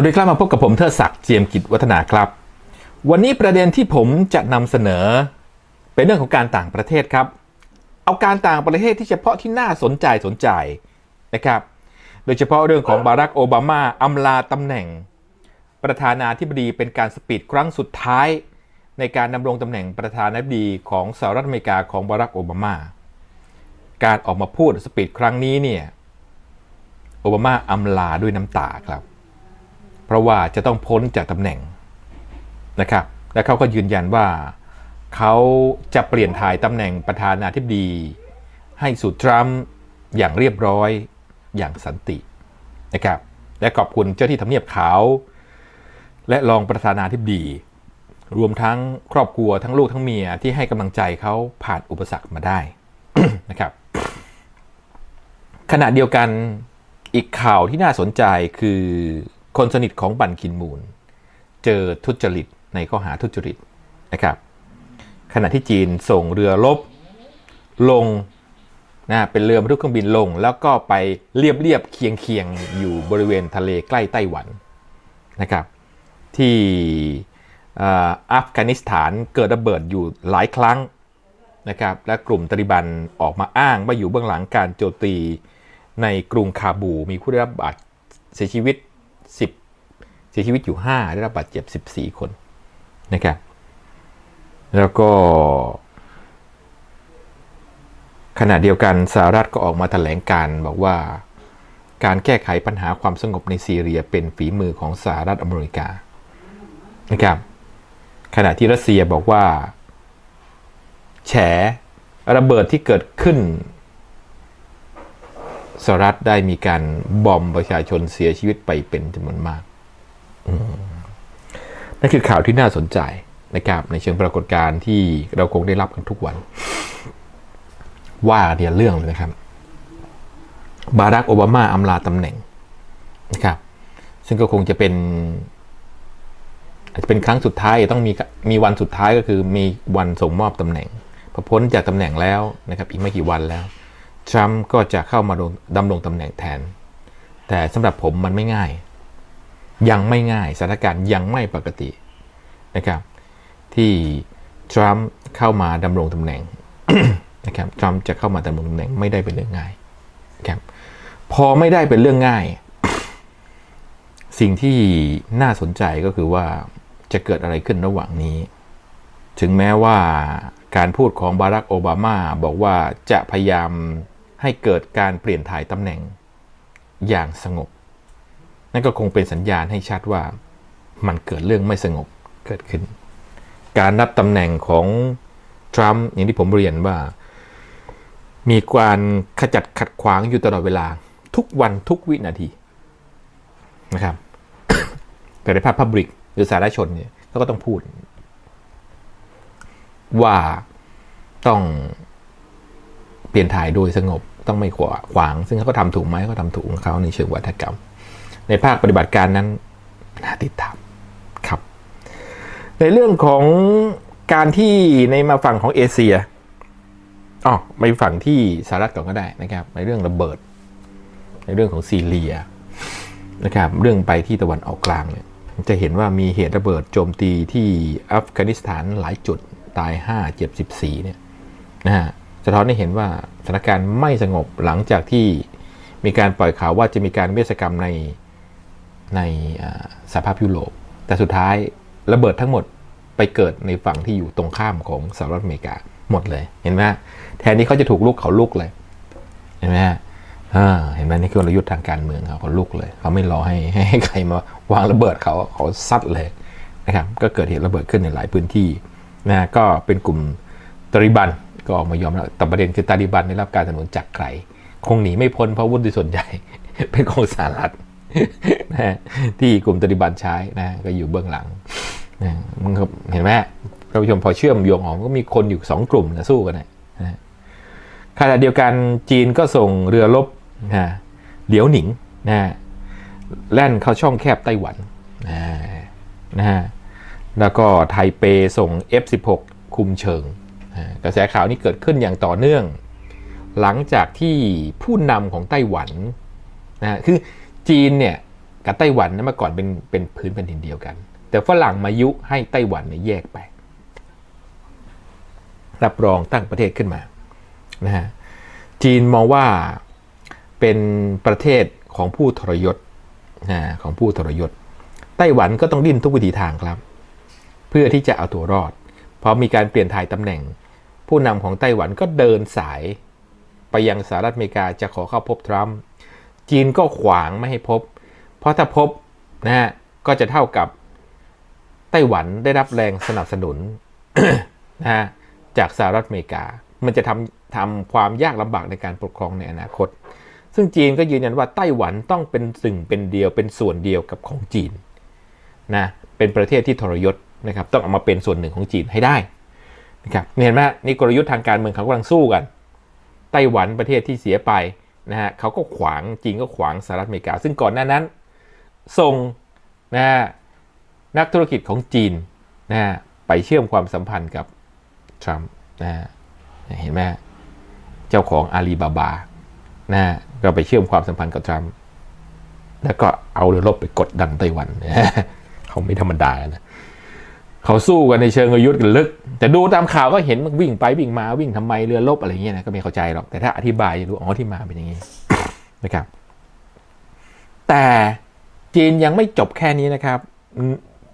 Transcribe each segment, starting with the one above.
สวัสดีครับมาพบกับผมเทิดศักดิ์เจียมกิจวัฒนาครับ วันนี้ประเด็นที่ผมจะนำเสนอ เป็นเรื่องของการต่างประเทศครับ เอาการต่างประเทศที่เฉพาะที่น่าสนใจสนใจนะครับ โดยเฉพาะเรื่องของบารักโอบามาอำลาตำแหน่ง ประธานาธิบดีเป็นการสปีดครั้งสุดท้าย ในการดำรงตำแหน่งประธานาธิบดีของสหรัฐอเมริกาของบารักโอบามา การออกมาพูดสปีดครั้งนี้เนี่ยโอบามาอำลาด้วยน้ำตาครับ เพราะว่าจะต้องพ้นจากตำแหน่งนะครับ และเขาก็ยืนยันว่าเขาจะเปลี่ยนถ่ายตำแหน่งประธานาธิบดี ให้สู่ทรัมป์อย่างเรียบร้อยอย่างสันตินะครับ และขอบคุณเจ้าที่ทำเนียบขาว และรองประธานาธิบดี รวมทั้งครอบครัวทั้งลูกทั้งเมียที่ให้กำลังใจเขาผ่านอุปสรรคมาได้นะครับ ขณะเดียวกันอีกข่าวที่น่าสนใจคือ คนสนิทของบันคินมูล เจอทุจริตในข้อหาทุจริตนะครับ ขณะที่จีนส่งเรือรบลงนะเป็นเรือบรรทุกเครื่องบินลง แล้วก็ไปเรียบเรียบเคียงเคียงอยู่บริเวณทะเลใกล้ไต้หวันนะครับ ที่อัฟกานิสถานเกิดระเบิดอยู่หลายครั้งนะครับ และกลุ่มตาลิบันออกมาอ้างว่าอยู่เบื้องหลังการโจมตีในกรุงคาบู มีผู้ได้รับบาดเสียชีวิต 10 เสียชีวิตอยู่ 5 ได้รับบาดเจ็บ 14 คนนะครับแล้วก็ ขณะเดียวกันสหรัฐก็ออกมาแถลงการบอกว่าการแก้ไขปัญหาความสงบในซีเรียเป็นฝีมือของสหรัฐอเมริกานะครับขณะที่รัสเซียบอกว่า แฉระเบิดที่เกิดขึ้น สหรัฐได้มีการบอมประชาชนเสียชีวิตไปเป็นจำนวนมากนั่นคือข่าวที่น่าสนใจนะครับ ในเชิงปรากฏการณ์ที่เราคงได้รับกันทุกวัน ว่าเดียเรื่องเลยนะครับ บารักโอบามาอำลาตำแหน่งนะครับ ซึ่งก็คงจะเป็นอาจจะเป็นครั้งสุดท้ายต้องมีมีวันสุดท้ายก็คือมีวันส่งมอบตำแหน่งพอพ้นจากตำแหน่งแล้วนะครับ อีกไม่กี่วันแล้ว ทรัมป์ก็จะเข้ามาดำรงตำแหน่งแทน แต่สำหรับผมมันไม่ง่าย ยังไม่ง่ายสถานการณ์ยังไม่ปกตินะครับที่ทรัมป์เข้ามาดำรงตำแหน่งนะครับทรัมป์จะเข้ามาดำรงตำแหน่งไม่ได้เป็นเรื่องง่ายนะครับพอไม่ได้เป็นเรื่องง่าย สิ่งที่น่าสนใจก็คือว่าจะเกิดอะไรขึ้นระหว่างนี้ ถึงแม้ว่าการพูดของบารักโอบามาบอกว่าจะพยายาม ให้เกิดการเปลี่ยนถ่ายตำแหน่งอย่างสงบ นั่นก็คงเป็นสัญญาณให้ชัดว่ามันเกิดเรื่องไม่สงบเกิดขึ้น การนับตำแหน่งของทรัมป์อย่างที่ผมเรียนว่า มีการขจัดขัดขวางอยู่ตลอดเวลาทุกวันทุกวินาทีนะครับแต่ในภาพพับริกหรือสาธารณชนเนี่ยเขาก็ต้องพูด ว่าต้องเปลี่ยนถ่ายโดยสงบ ต้องไม่ขวาขวาง ซึ่งเขาก็ทำถูกไหมเขาทำถูกของเขาในเชิงวัฒกรรม ในภาคปฏิบัติการนั้นน่าติดตามครับ ในเรื่องของการที่ในมาฝั่งของเอเชียอ๋อไปฝั่งที่สหรัฐก่อนก็ได้นะครับ ในเรื่องระเบิด ในเรื่องของซีเรียนะครับ เรื่องไปที่ตะวันออกกลางเนี่ยจะเห็นว่ามีเหตุระเบิดโจมตีที่อัฟกานิสถานหลายจุดตาย 5 เจ็บ 14เนี่ยนะฮะ สะท้อนให้เห็นว่าสถานการณ์ไม่สงบหลังจากที่มีการปล่อยข่าวว่าจะมีการเวชกรรมในในสหภาพยุโรป แต่สุดท้ายระเบิดทั้งหมดไปเกิดในฝั่งที่อยู่ตรงข้ามของสหรัฐอเมริกาหมดเลย เห็นไหมแทนที่เขาจะถูกลุกเขาลุกเลย เห็นไหมเห็นไหมนี่คือกลยุทธ์ทางการเมืองเขาเขาลุกเลย เขาไม่รอให้ให้ใครมาวางระเบิดเขาเขาซัดเลยนะครับ ก็เกิดเหตุระเบิดขึ้นในหลายพื้นที่นะก็เป็นกลุ่มตาลิบัน ก็ออกมายอมรับแต่ประเด็นคือตาลิบันได้รับการสนับสนุนจากใคร คงหนีไม่พ้นเพราะวุฒิส่วนใหญ่ เป็นของสหรัฐนะที่กลุ่มตาลิบันใช้นะก็อยู่เบื้องหลังนะมันเห็นไหมท่านผู้ชมพอเชื่อมโยงออกก็มีคนอยู่สองกลุ่มนะสู้กันนะขณะเดียวกันจีนก็ส่งเรือรบนะเหลียวหนิงนะแล่นเข้าช่องแคบไต้หวันนะนะแล้วก็ไทเปส่ง F16 คุมเชิง กระแสข่าวนี้เกิดขึ้นอย่างต่อเนื่อง หลังจากที่ผู้นำของไต้หวันนะคือจีนเนี่ยกับไต้หวันเนี่ยเมื่อก่อนเป็นเป็นพื้นแผ่นดินเดียวกัน แต่ฝรั่งมายุให้ไต้หวันเนี่ยแยกไป รับรองตั้งประเทศขึ้นมานะฮะจีนมองว่าเป็นประเทศของผู้ทรยศนะของผู้ทรยศ ไต้หวันก็ต้องดิ้นทุกวิถีทางครับ เพื่อที่จะเอาตัวรอด พอมีการเปลี่ยนถ่ายตำแหน่ง ผู้นำของไต้หวันก็เดินสายไปยังสหรัฐอเมริกาจะขอเข้าพบทรัมป์จีนก็ขวางไม่ให้พบ เพราะถ้าพบนะฮะก็จะเท่ากับไต้หวันได้รับแรงสนับสนุนนะฮะจากสหรัฐอเมริกา มันจะทำทำความยากลำบากในการปกครองในอนาคต ซึ่งจีนก็ยืนยันว่าไต้หวันต้องเป็นสิ่งเป็นเดียวเป็นส่วนเดียวกับของจีนนะเป็นประเทศที่ทรยศ นะครับต้องเอามาเป็นส่วนหนึ่งของจีนให้ได้นะครับเห็นไหมนี่กลยุทธ์ทางการเมืองเขากำลังสู้กันไต้หวันประเทศที่เสียไปนะฮะเขาก็ขวางจีนก็ขวางสหรัฐอเมริกา ซึ่งก่อนหน้านั้น ส่งนะฮะนักธุรกิจของจีนนะฮะไปเชื่อมความสัมพันธ์กับทรัมป์นะฮะเห็นไหมเจ้าของอาลีบาบานะฮะก็ไปเชื่อมความสัมพันธ์กับทรัมป์แล้วก็เอาเรือรบไปกดดันไต้หวันนะเขาไม่ธรรมดานะ เขาสู้กันในเชิงกลยุทธ์กันลึก แต่ดูตามข่าวก็เห็นมันวิ่งไปวิ่งมาวิ่งทำไมเรือรบอะไรเงี้ยนะก็ไม่เข้าใจหรอกแต่ถ้าอธิบายจะรู้อ๋อที่มาเป็นอย่างนี้นะครับ แต่จีนยังไม่จบแค่นี้นะครับ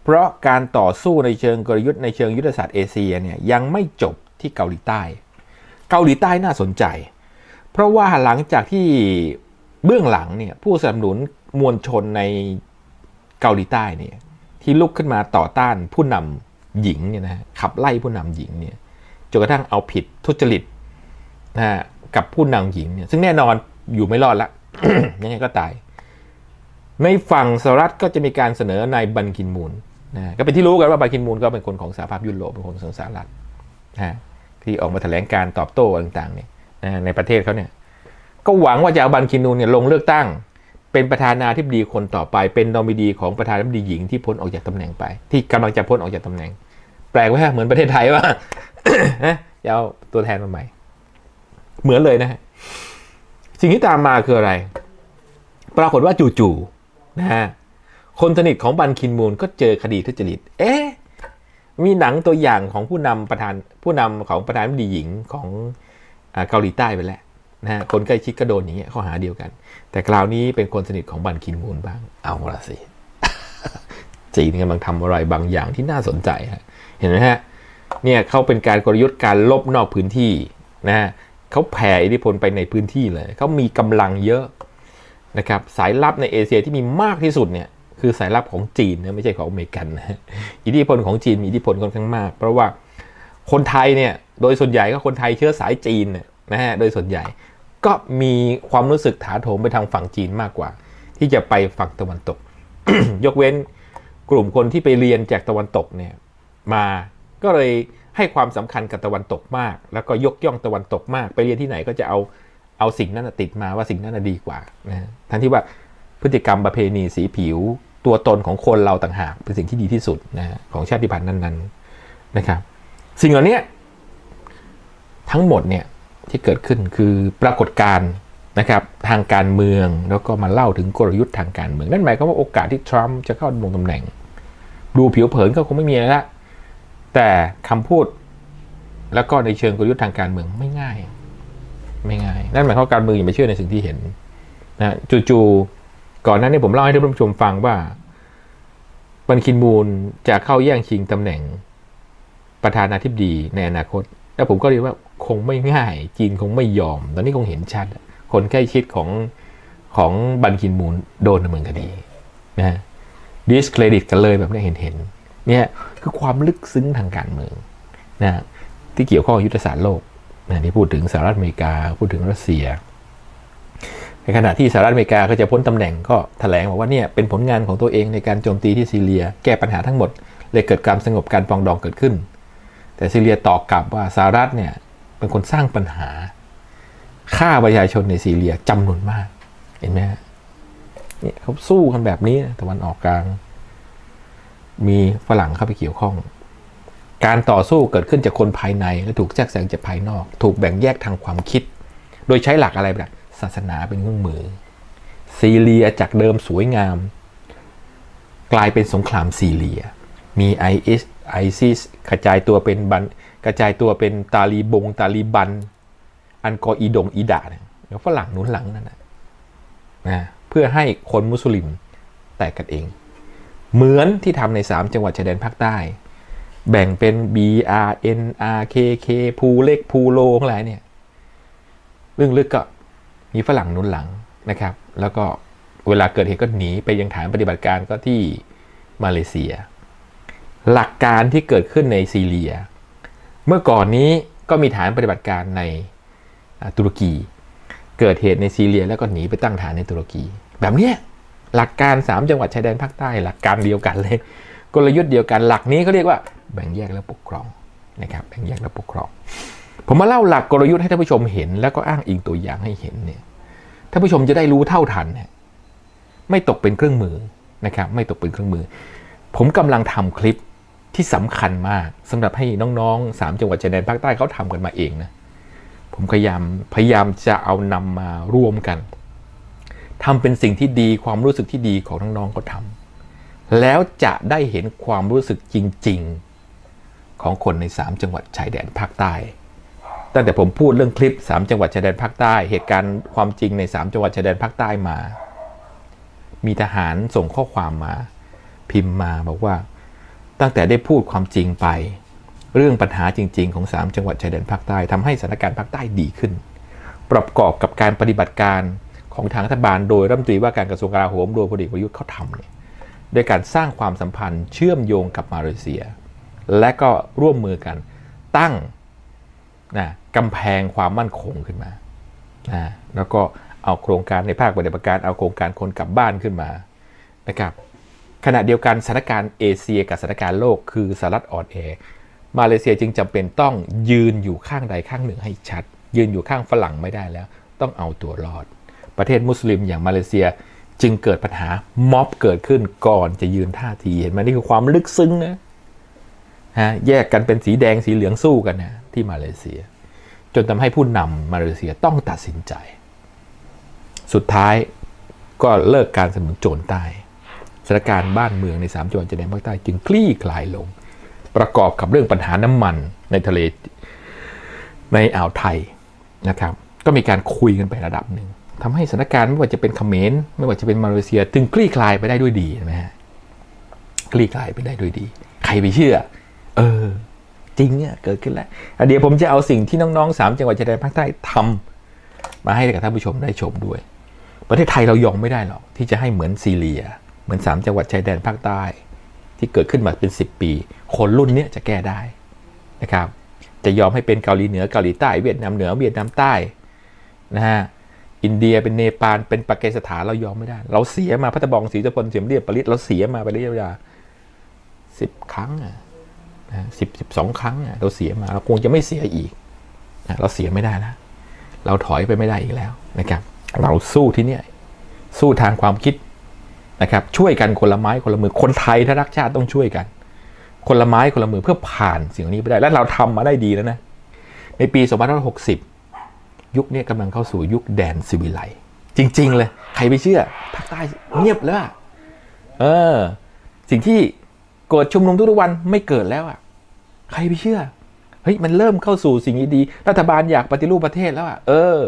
เพราะการต่อสู้ในเชิงกลยุทธ์ในเชิงยุทธศาสตร์เอเชียเนี่ยยังไม่จบที่เกาหลีใต้ เกาหลีใต้น่าสนใจ เพราะว่าหลังจากที่เบื้องหลังเนี่ยผู้สนับสนุนมวลชนในเกาหลีใต้เนี่ย ที่ลุกขึ้นมาต่อต้านผู้นำหญิงเนี่ยนะฮะขับไล่ผู้นำหญิงเนี่ยจนกระทั่งเอาผิดทุจริตนะฮะกับผู้นำหญิงเนี่ยซึ่งแน่นอนอยู่ไม่รอดละยังไงก็ตาย ในฝั่งสหรัฐก็จะมีการเสนอนายบันคินมูลนะก็เป็นที่รู้กันว่าบันคินมูลก็เป็นคนของสหภาพยุโรปเป็นคนของสหรัฐนะที่ออกมาแถลงการตอบโต้ต่างๆเนี่ยนะในประเทศเขาเนี่ยก็หวังว่าจะเอาบันคินมูลเนี่ยลงเลือกตั้ง เป็นประธานาธิบดีคนต่อไป เป็นนอมินีของประธานาธิบดีหญิงที่พ้นออกจากตำแหน่งไป ที่กำลังจะพ้นออกจากตำแหน่ง แปลกไหมฮะเหมือนประเทศไทยว่านะจะเอาตัวแทนมาใหม่ เหมือนเลยนะฮะสิ่งที่ตามมาคืออะไร ปรากฏว่าจู่ๆนะฮะคนสนิทของบันคินมูลก็เจอคดีทุจริต เอ๊ะมีหนังตัวอย่างของผู้นำประธานผู้นำของประธานาธิบดีหญิงของอเกาหลีใต้ไปแล้ว นะฮะคนใกล้ชิดก็โดนอย่างเงี้ยข้อหาเดียวกัน แต่คราวนี้เป็นคนสนิทของบันคินมูลบ้าง เอาละสิจีนกำลังทำอะไรบางอย่างที่น่าสนใจฮะเห็นไหมฮะเนี่ยเขาเป็นการกลยุทธ์การลบนอกพื้นที่นะฮะเขาแผ่อิทธิพลไปในพื้นที่เลยเขามีกำลังเยอะนะครับสายลับในเอเชียที่มีมากที่สุดเนี่ยคือสายลับของจีนนะไม่ใช่ของอเมริกันนะอิทธิพลของจีนมีอิทธิพลค่อนข้างมาก เพราะว่าคนไทยเนี่ยโดยส่วนใหญ่ก็คนไทยเชื้อสายจีนเนี่ย นะฮะโดยส่วนใหญ่ก็มีความรู้สึกถาโถมไปทางฝั่งจีนมากกว่า ที่จะไปฝั่งตะวันตก ยกเว้นกลุ่มคนที่ไปเรียนจากตะวันตกเนี่ยมาก็เลยให้ความสำคัญกับตะวันตกมาก แล้วก็ยกย่องตะวันตกมาก ไปเรียนที่ไหนก็จะเอาเอาสิ่งนั้นติดมาว่าสิ่งนั้นดีกว่านะทั้งที่ว่าพฤติกรรมประเพณีสีผิว ตัวตนของคนเราต่างหากเป็นสิ่งที่ดีที่สุดนะฮะของชาติพันธุ์นั้นๆนะครับ สิ่งเหล่านี้ทั้งหมดเนี่ย ที่เกิดขึ้นคือปรากฏการณ์นะครับทางการเมืองแล้วก็มาเล่าถึงกลยุทธ์ทางการเมืองนั่นหมายความว่าโอกาสที่ทรัมป์จะเข้าดำรงตำแหน่ง ดูผิวเผินก็คงไม่มีอะไรละแต่คำพูดแล้วก็ในเชิงกลยุทธ์ทางการเมืองไม่ง่าย ไม่ง่าย นั่นหมายความว่าการเมืองอย่าไปเชื่อในสิ่งที่เห็นนะจู่ๆก่อนหน้านี้ผมเล่าให้ท่านผู้ชมฟังว่าบันคินมูลจะเข้าแย่งชิงตำแหน่งประธานาธิบดีในอนาคต แล้วผมก็เรียนว่า คงไม่ง่าย จีนคงไม่ยอม ตอนนี้คงเห็นชัด คนใกล้ชิดของของบันคินมูลโดนดำเนินคดีนะดิสเครดิตกันเลยแบบนี้เห็นเห็นเนี่ยคือความลึกซึ้งทางการเมืองนะที่เกี่ยวข้องยุทธศาสตร์โลกนะที่พูดถึงสหรัฐอเมริกาพูดถึงรัสเซีย ในขณะที่สหรัฐอเมริกาก็จะพ้นตำแหน่งก็แถลงบอกว่าเนี่ยเป็นผลงานของตัวเองในการโจมตีที่ซีเรีย แก้ปัญหาทั้งหมดเลยเกิดการสงบการปองดองเกิดขึ้น แต่ซีเรียตอบกลับว่าสหรัฐเนี่ย เป็นคนสร้างปัญหาฆ่าประชาชนในซีเรียจำนวนมาก เห็นไหมฮะเนี่ยเขาสู้กันแบบนี้ตะวันออกกลาง มีฝรั่งเข้าไปเกี่ยวข้อง การต่อสู้เกิดขึ้นจากคนภายในและถูกแทรกแซงจากภายนอก ถูกแบ่งแยกทางความคิด โดยใช้หลักอะไรแบบศาสนาเป็นเครื่องมือ ซีเรียจากเดิมสวยงาม กลายเป็นสงครามซีเรีย มีไอเอสไอซิสกระจายตัวเป็นบัน กระจายตัวเป็นตาลีบง ตาลีบัน อันกออีดงอีดาเนี่ยแล้วฝรั่งหนุนหลังนั่นนะนะเพื่อให้คนมุสลิมแตกกันเอง เหมือนที่ทำใน 3 จังหวัดชายแดนภาคใต้ แบ่งเป็น B R N R K K ภูเล็กภูโลงหลายเนี่ยเรื่องลึกก็มีฝรั่งนุนหลังนะครับ แล้วก็เวลาเกิดเหตุก็หนีไปยังฐานปฏิบัติการก็ที่มาเลเซีย หลักการที่เกิดขึ้นในซีเรีย เมื่อก่อนนี้ก็มีฐานปฏิบัติการในตุรกี เกิดเหตุในซีเรียแล้วก็หนีไปตั้งฐานในตุรกี แบบเนี้ยหลักการ 3 จังหวัดชายแดนภาคใต้หลักการเดียวกันเลย กลยุทธ์เดียวกันหลักนี้เขาเรียกว่าแบ่งแยกและปกครองนะครับแบ่งแยกและปกครอง ผมมาเล่าหลักกลยุทธ์ให้ท่านผู้ชมเห็น แล้วก็อ้างอิงตัวอย่างให้เห็นเนี่ยท่านผู้ชมจะได้รู้เท่าทันไม่ตกเป็นเครื่องมือนะครับไม่ตกเป็นเครื่องมือ ผมกำลังทำคลิป ที่สำคัญมากสำหรับให้น้องๆสามจังหวัดชายแดนภาคใต้เขาทำกันมาเองนะผมพยายามพยายามจะเอานำมารวมกันทำเป็นสิ่งที่ดีความรู้สึกที่ดีของน้องๆเขาทำแล้วจะได้เห็นความรู้สึกจริง ๆ ของคนใน 3 จังหวัดชายแดนภาคใต้ตั้งแต่ผมพูดเรื่องคลิป 3 จังหวัดชายแดนภาคใต้ เหตุการณ์ความจริงใน 3 จังหวัดชายแดนภาคใต้มา มีทหารส่งข้อความมา พิมพ์มาบอกว่า ตั้งแต่ได้พูดความจริงไป เรื่องปัญหาจริง ๆ ของ 3 จังหวัดชายแดนภาคใต้ทำให้สถานการณ์ภาคใต้ดีขึ้น ประกอบกับการปฏิบัติการของทางรัฐบาล โดยรัฐมนตรีว่าการกระทรวงกลาโหมโดยพลเอกประยุทธ์เขาทำเนี่ยด้วยการสร้างความสัมพันธ์เชื่อมโยงกับมาเลเซีย และก็ร่วมมือกันตั้งนะกำแพงความมั่นคงขึ้นมานะแล้วก็เอาโครงการในภาคปฏิบัติการเอาโครงการคนกลับบ้านขึ้นมานะครับ ขณะเดียวกันสถานการณ์เอเชียกับสถานการณ์โลกคือสหรัฐอ่อนแอมาเลเซียจึงจำเป็นต้องยืนอยู่ข้างใดข้างหนึ่งให้ชัด ยืนอยู่ข้างฝรั่งไม่ได้แล้ว ต้องเอาตัวรอด ประเทศมุสลิมอย่างมาเลเซียจึงเกิดปัญหาม็อบเกิดขึ้นก่อนจะยืนท่าทีเห็นไหมนี่คือความลึกซึ้งนะฮะแยกกันเป็นสีแดงสีเหลืองสู้กันนะที่มาเลเซีย จนทำให้ผู้นำมาเลเซียต้องตัดสินใจ สุดท้ายก็เลิกการสนับสนุนโจรใต้ สถานการณ์บ้านเมืองในสามจังหวัดชายแดนภาคใต้จึงคลี่คลายลง ประกอบกับเรื่องปัญหาน้ำมันในทะเลในอ่าวไทยนะครับ ก็มีการคุยกันไประดับหนึ่งทำให้สถานการณ์ไม่ว่าจะเป็นเขมรไม่ว่าจะเป็นมาเลเซียจึงคลี่คลายไปได้ด้วยดีนะฮะคลี่คลายไปได้ด้วยดี ใครไปเชื่อ เออ จริงเนี่ยเกิดขึ้นแล้วเดี๋ยวผมจะเอาสิ่งที่น้องๆสามจังหวัดชายแดนภาคใต้ทำมาให้กับท่านผู้ชมได้ชมด้วย ประเทศไทยเรายอมไม่ได้หรอกที่จะให้เหมือนซีเรีย เหมือน 3 จังหวัดชายแดนภาคใต้ ที่เกิดขึ้นมาเป็น 10 ปี คนรุ่นนี้จะแก้ได้นะครับ จะยอมให้เป็นเกาหลีเหนือเกาหลีใต้เวียดนามเหนือเวียดนามใต้นะฮะอินเดียเป็นเนปาลเป็นปากีสถานเรายอมไม่ได้ เราเสียมาพัทบองศรีตะพลเสียมเรียบปริศเราเสียมาไประยะเวลาสิบครั้งอะนะสิบสิบสองครั้งอะเราเสียมาเราคงจะไม่เสียอีกนะเราเสียไม่ได้แล้วเราถอยไปไม่ได้อีกแล้วนะครับ เราสู้ที่เนี่ยสู้ทางความคิด นะครับช่วยกันคนละไม้คนละมือคนไทยถ้ารักชาติต้องช่วยกัน คนละไม้คนละมือเพื่อผ่านสิ่งนี้ไปได้และเราทำมาได้ดีแล้วนะในปี 2560 ยุคนี้กำลังเข้าสู่ยุคแดนซิวิไลจริง ๆ เลย ใครไปเชื่อภาคใต้เงียบแล้วอะเออ สิ่งที่เกิดชุมนุมทุกวันไม่เกิดแล้วอะใครไปเชื่อเฮ้ยมันเริ่มเข้าสู่สิ่งดีๆรัฐบาลอยากปฏิรูปประเทศแล้วอะเออ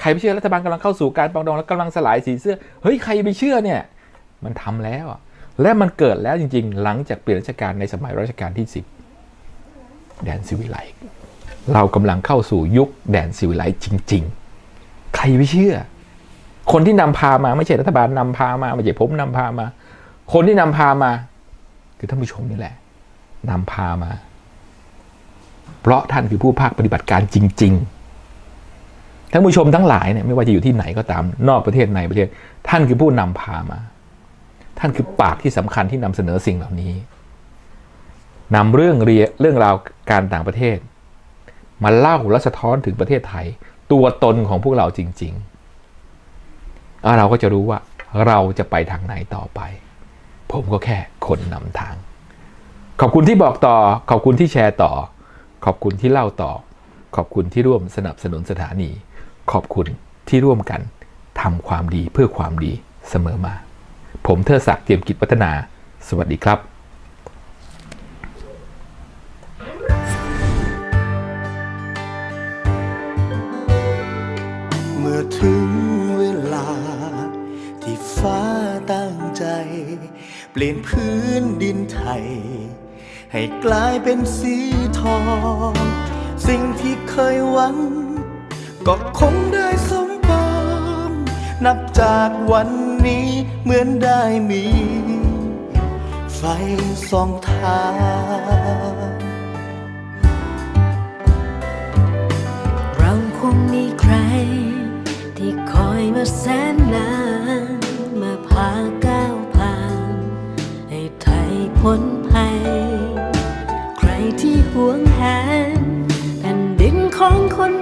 ใครไปเชื่อรัฐบาลกำลังเข้าสู่การปองดองและกำลังสลายสีเสื้อเฮ้ยใครไปเชื่อเนี่ย มันทำแล้วอะและมันเกิดแล้วจริง ๆ หลังจากเปลี่ยนราชการในสมัยรัชกาลที่ 10 แดนซิวิไลซ์เรากำลังเข้าสู่ยุคแดนซิวิไลซ์จริง ๆ ใครไปเชื่อ คนที่นำพามาไม่ใช่รัฐบาลนำพามาไม่ใช่ผมนำพามา คนที่นำพามา คือท่านผู้ชมนี่แหละนำพามา เพราะท่านคือผู้ภาคปฏิบัติการจริง ๆท่านผู้ชมทั้งหลายเนี่ยไม่ว่าจะอยู่ที่ไหนก็ตาม นอกประเทศในประเทศ ท่านคือผู้นำพามา ท่านคือปากที่สำคัญที่นำเสนอสิ่งเหล่านี้นำเรื่องเรียเรื่องราวการต่างประเทศ มาเล่าและสะท้อนถึงประเทศไทย ตัวตนของพวกเราจริงๆเราก็จะรู้ว่าเราจะไปทางไหนต่อไป ผมก็แค่คนนำทาง ขอบคุณที่บอกต่อ ขอบคุณที่แชร์ต่อ ขอบคุณที่เล่าต่อ ขอบคุณที่ร่วมสนับสนุนสถานี ขอบคุณที่ร่วมกันทำความดีเพื่อความดีเสมอมา ผมเทอศักดิ์เตรียมกิจวัฒนา สวัสดีครับเมื่อถึงเวลา ที่ฟ้าตั้งใจ เปลี่ยนพื้นดินไทย ให้กลายเป็นสีทอง สิ่งที่เคยหวัง ก็คงได้สมปองนับจากวัน นี้เหมือนได้มี ไฟส่องทางเราคงมีใคร ที่คอยมาแสนนานมาพาก้าวผ่าน ให้ไทยพ้นภัย ใครที่หวงแหนแผ่นดินของคนไทยน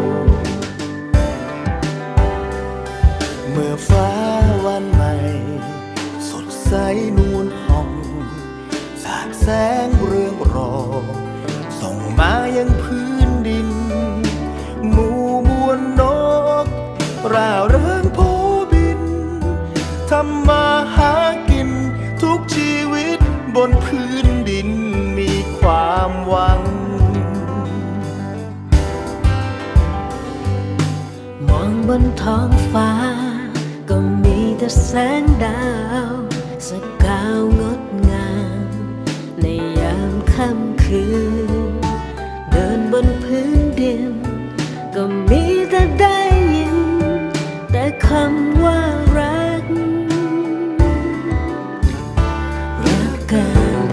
ร่าเริงโพบินทำมาหากิน ทุกชีวิตบนพื้นดินมีความหวัง มองบนท้องฟ้า ก็มีแต่แสงดาว สกาวงดงาม ในยามค่ำคืน เดินบนพื้น คำว่ารัก รักกัน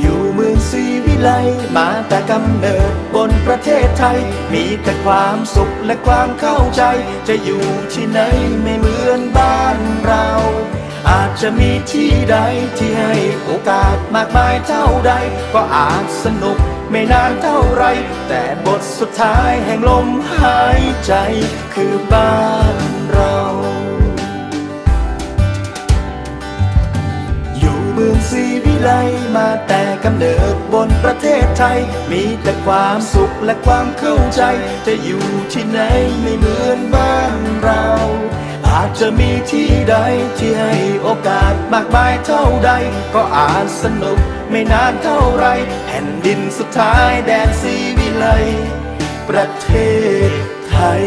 อยู่เมืองศรีวิไลมาแต่กำเนิดบนประเทศไทย มีแต่ความสุขและความเข้าใจ จะอยู่ที่ไหนไม่เหมือนบ้านเรา อาจจะมีที่ใดที่ให้โอกาสมากมายเท่าใด ก็อาจสนุกไม่นานเท่าไร แต่บทสุดท้ายแห่งลมหายใจคือบ้านเรา อยู่เมืองศรีวิไลมาแต่กำเนิดบนประเทศไทย มีแต่ความสุขและความเข้าใจ จะอยู่ที่ไหนไม่เหมือนบ้านเรา อาจจะมีที่ใดที่ให้โอกาสมากมายเท่าใด ก็อาจสนุกไม่นานเท่าไรแผ่นดินสุดท้ายแดนสีวิไลประเทศไทย